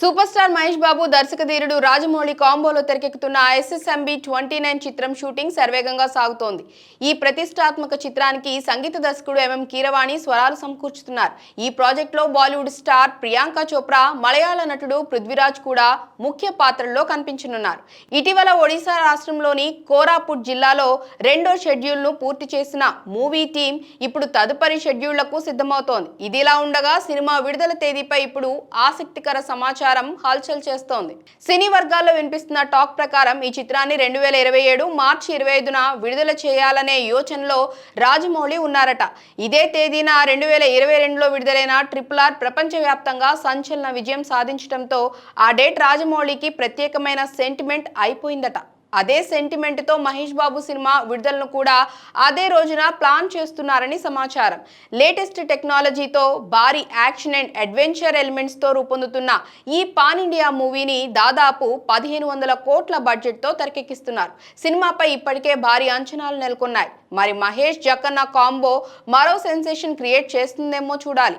Super star Mahesh Babu దర్శకధీరుడు రాజమౌళి కాంబోలో తెరకెక్కుతున్న ఎస్ఎస్ఎంబి ట్వంటీ నైన్ చిత్రం షూటింగ్ సర్వేగంగా సాగుతోంది. ఈ ప్రతిష్టాత్మక చిత్రానికి సంగీత దర్శకుడు ఎంఎం కీరవాణి స్వరాలు సమకూర్చుతున్నారు. ఈ ప్రాజెక్టులో బాలీవుడ్ స్టార్ ప్రియాంక చోప్రా మలయాళ నటుడు పృథ్వీరాజ్ కూడా ముఖ్య పాత్రల్లో కనిపించనున్నారు. ఇటీవల ఒడిశా రాష్ట్రంలోని కోరాపుట్ జిల్లాలో రెండో షెడ్యూల్ను పూర్తి చేసిన మూవీ టీం ఇప్పుడు తదుపరి షెడ్యూళ్ళకు సిద్ధమవుతోంది. ఇదిలా ఉండగా సినిమా విడుదల తేదీపై ఇప్పుడు ఆసక్తికర సమాచారం సమాచారం హల్చల్ చేస్తోంది. సినీ వర్గాల్లో వినిపిస్తున్న టాక్ ప్రకారం ఈ చిత్రాన్ని రెండు వేల ఇరవై ఏడు మార్చి ఇరవై ఐదున విడుదల చేయాలనే యోచనలో రాజమౌళి ఉన్నారట. ఇదే తేదీన రెండు వేల ఇరవై రెండులో విడుదలైన ట్రిపుల్ ఆర్ ప్రపంచవ్యాప్తంగా సంచలన విజయం సాధించడంతో ఆ డేట్ రాజమౌళికి ప్రత్యేకమైన సెంటిమెంట్ అయిపోయిందట. అదే సెంటిమెంట్తో మహేష్ బాబు సినిమా విడుదలను కూడా అదే రోజున ప్లాన్ చేస్తున్నారని సమాచారం. లేటెస్ట్ టెక్నాలజీతో భారీ యాక్షన్ అండ్ అడ్వెంచర్ ఎలిమెంట్స్తో రూపొందుతున్న ఈ పాన్ ఇండియా మూవీని దాదాపు పదిహేను వందల కోట్ల బడ్జెట్తో తెరకెక్కిస్తున్నారు. సినిమాపై ఇప్పటికే భారీ అంచనాలు నెలకొన్నాయి. మరి మహేష్ జక్కన్న కాంబో మరో సెన్సేషన్ క్రియేట్ చేస్తుందేమో చూడాలి.